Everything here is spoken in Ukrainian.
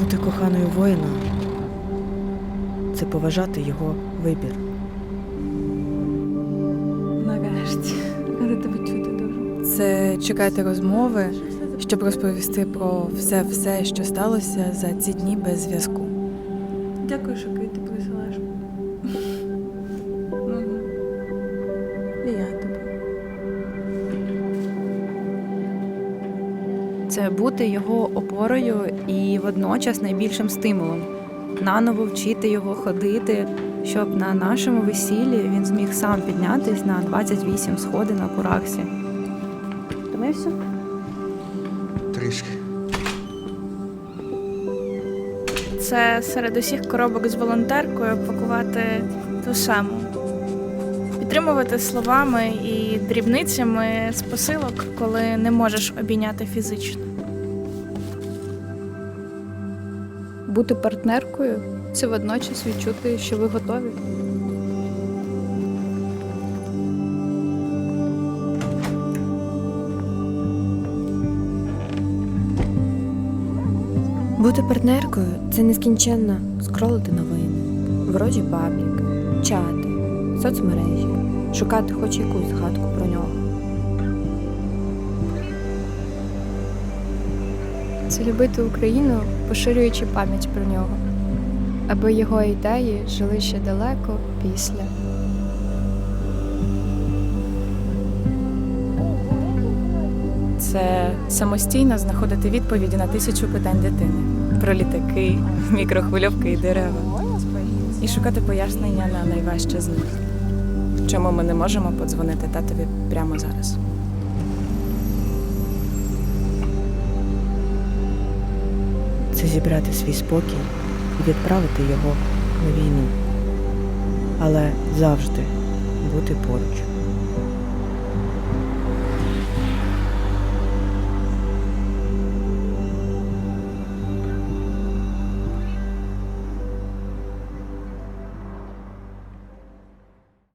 Бути коханою воїна це поважати його вибір. Нарешті. Рада тебе чути дуже. Це чекати розмови, щоб розповісти про все-все, що сталося за ці дні без зв'язку. Дякую, що квіти присилаєш. Це бути його опорою і водночас найбільшим стимулом. Наново вчити його ходити, щоб на нашому весіллі він зміг сам піднятись на 28 сходи на кураксі. Втомився? Трішки. Це серед усіх коробок з волонтеркою пакувати ту саму. Підтримувати словами і дрібницями з посилок, коли не можеш обійняти фізично. Бути партнеркою це водночас відчути, що ви готові. Бути партнеркою це нескінченно скролити новини, ворожі пабліки, чати, соцмережі, шукати хоч якусь згадку про нього. Це любити Україну, поширюючи пам'ять про нього, аби його ідеї жили ще далеко після. Це самостійно знаходити відповіді на тисячу питань дитини про літаки, мікрохвильовки і дерева. І шукати пояснення на найважче з них. Чому ми не можемо подзвонити татові прямо зараз? Це зібрати свій спокій і відправити його на війну. Але завжди бути поруч.